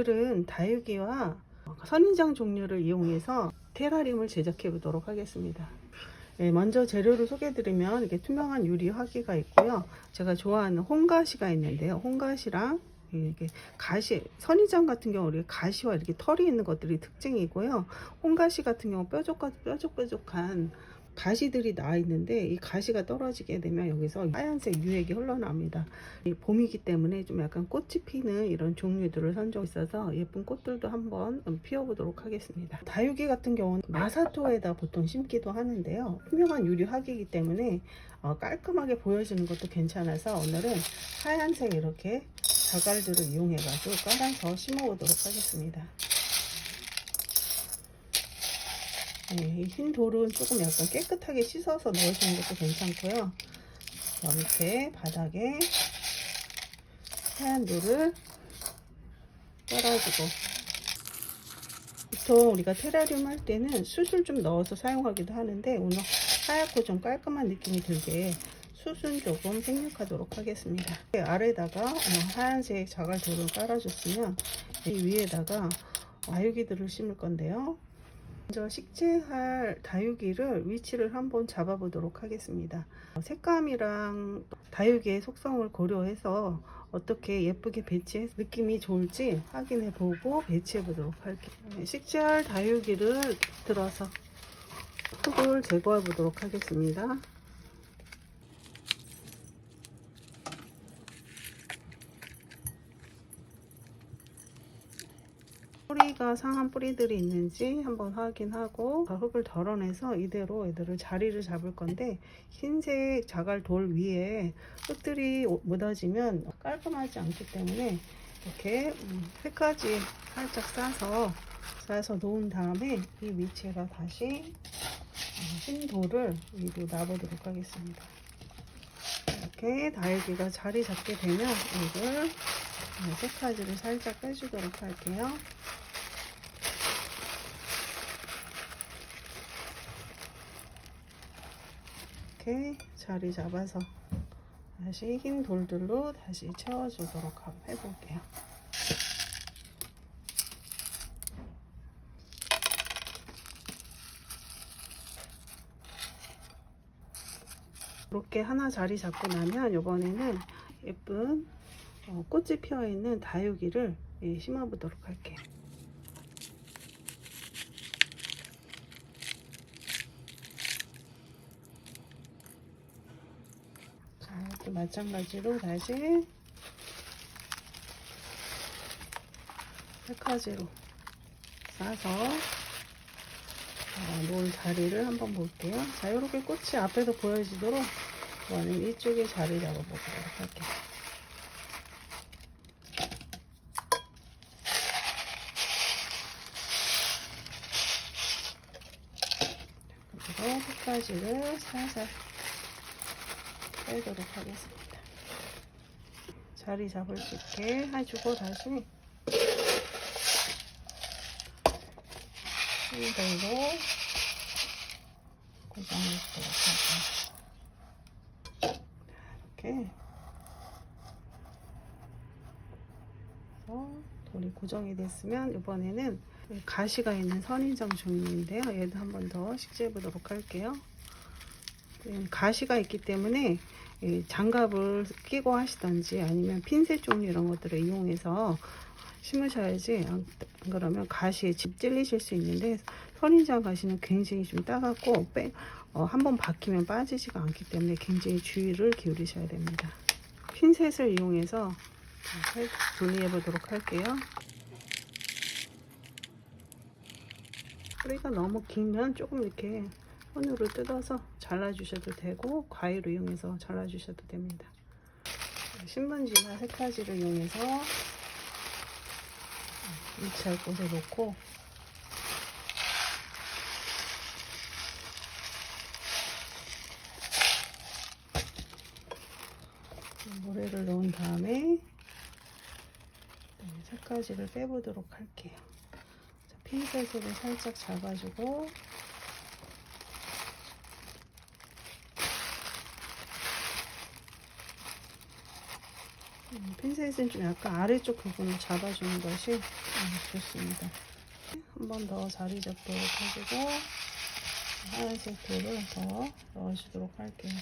오늘은 다육이와 선인장 종류를 이용해서 테라리움을 제작해 보도록 하겠습니다. 네, 먼저 재료를 소개해드리면 이렇게 투명한 유리 화기가 있고요. 제가 좋아하는 홍가시가 있는데요. 홍가시랑 이렇게 가시, 선인장 같은 경우 이렇게 가시와 이렇게 털이 있는 것들이 특징이고요. 홍가시 같은 경우 뾰족 뾰족뾰족한 가시들이 나 있는데 이 가시가 떨어지게 되면 여기서 하얀색 유액이 흘러납니다. 이 봄이기 때문에 좀 약간 꽃이 피는 이런 종류들을 선정했어서 예쁜 꽃들도 한번 피워보도록 하겠습니다. 다육이 같은 경우는 마사토에다 보통 심기도 하는데요. 투명한 유리 화기이기 때문에 어, 깔끔하게 보여지는 것도 괜찮아서 오늘은 하얀색 이렇게 자갈들을 이용해가지고 깔아서 심어보도록 하겠습니다. 네, 이흰 돌은 조금 약간 깨끗하게 씻어서 넣으시는 것도 괜찮고요. 저 밑에 바닥에 하얀 돌을 깔아주고 보통 우리가 테라리움 할 때는 숯을 좀 넣어서 사용하기도 하는데 오늘 하얗고 좀 깔끔한 느낌이 들게 숯은 조금 생략하도록 하겠습니다. 아래다가 하얀색 자갈 돌을 깔아줬으면 이 위에다가 아유기들을 심을 건데요. 먼저 식재할 다육이를 위치를 한번 잡아 보도록 하겠습니다. 색감이랑 다육이의 속성을 고려해서 어떻게 예쁘게 배치해서 느낌이 좋을지 확인해 보고 배치해 보도록 할게요. 네, 식재할 다육이를 들어서 흙을 제거해 보도록 하겠습니다. 뿌리가 상한 뿌리들이 있는지 한번 확인하고 흙을 덜어내서 이대로 얘들을 자리를 잡을 건데 흰색 자갈 돌 위에 흙들이 묻어지면 깔끔하지 않기 때문에 이렇게 흙까지 살짝 싸서 싸서 놓은 다음에 이 위치에다 다시 흰 돌을 위로 놔보도록 하겠습니다. 이렇게 다육이가 자리 잡게 되면 이걸 색까지를 살짝 빼주도록 할게요. 이렇게 자리 잡아서 다시 흰 돌들로 다시 채워주도록 한번 해볼게요. 이렇게 하나 자리 잡고 나면 이번에는 예쁜 어, 꽃이 피어 있는 다육이를 예, 심어 보도록 할게요. 자, 또 마찬가지로 다시 색까지로 싸서 자, 놓은 자리를 한번 볼게요. 자, 이렇게 꽃이 앞에서 보여지도록 이번엔 이쪽에 자리 잡아보도록 할게요. 그리고 끝까지를 살살 빼도록 하겠습니다. 자리 잡을 수 있게 해주고 다시 이걸로 고정해 주도록 할게요. 이렇게 돌이 고정이 됐으면 이번에는 가시가 있는 선인장 종류인데요. 얘도 한 번 더 식재해 보도록 할게요. 음, 가시가 있기 때문에 이 장갑을 끼고 하시던지 아니면 핀셋 종류 이런 것들을 이용해서 심으셔야지 안 그러면 가시에 집 찔리실 수 있는데 선인장 가시는 굉장히 좀 따갑고 빼, 어, 한번 박히면 빠지지가 않기 때문에 굉장히 주의를 기울이셔야 됩니다. 핀셋을 이용해서 분리해 보도록 할게요. 뿌리가 너무 길면 조금 이렇게 손으로 뜯어서 잘라주셔도 되고 과일로 이용해서 잘라주셔도 됩니다. 신문지나 색까지를 이용해서 위치할 곳에 놓고 모래를 넣은 다음에 색까지를 빼보도록 할게요. 자, 핀셋으로 살짝 잡아주고 핀셋은 좀 약간 아래쪽 부분을 잡아주는 것이 음, 좋습니다. 한 번 더 자리 잡도록 해주고 하얀색 돌을 더 넣어주도록 할게요.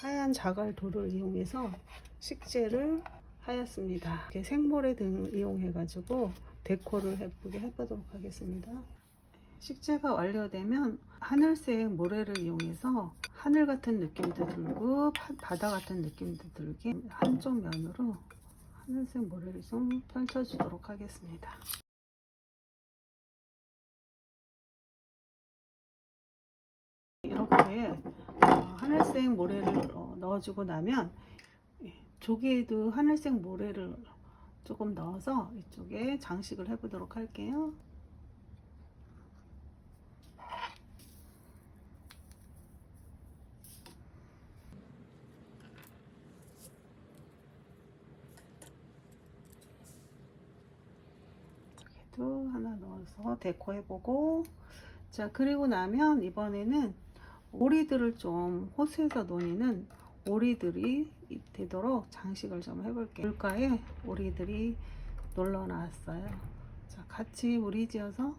하얀 자갈 돌을 이용해서 식재를 하였습니다. 이렇게 생모래 등 이용해가지고 데코를 예쁘게 해보도록 하겠습니다. 식재가 완료되면 하늘색 모래를 이용해서 하늘 같은 느낌도 들고 바- 바다 같은 느낌도 들게 한쪽 면으로 하늘색 모래를 좀 펼쳐주도록 하겠습니다. 이렇게 어, 하늘색 모래를 어, 넣어주고 나면 예, 조개에도 하늘색 모래를 조금 넣어서 이쪽에 장식을 해보도록 할게요. 여기도 하나 넣어서 데코해보고 자 그리고 나면 이번에는 오리들을 좀 호수에서 노니는 오리들이 되도록 장식을 좀 해볼게요. 물가에 오리들이 놀러 나왔어요. 자 같이 무리 지어서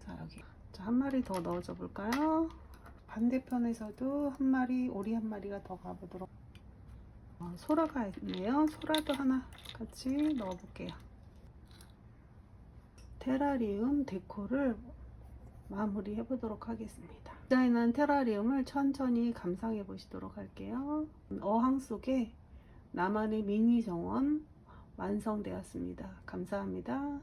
자 여기 자, 한 마리 더 넣어줘 볼까요? 반대편에서도 한 마리 오리 한 마리가 더 가보도록 어, 소라가 있네요. 소라도 하나 같이 넣어 볼게요. 테라리움 데코를 마무리 해 보도록 하겠습니다. 디자인한 테라리움을 천천히 감상해 보시도록 할게요. 어항 속에 나만의 미니 정원 완성되었습니다. 감사합니다.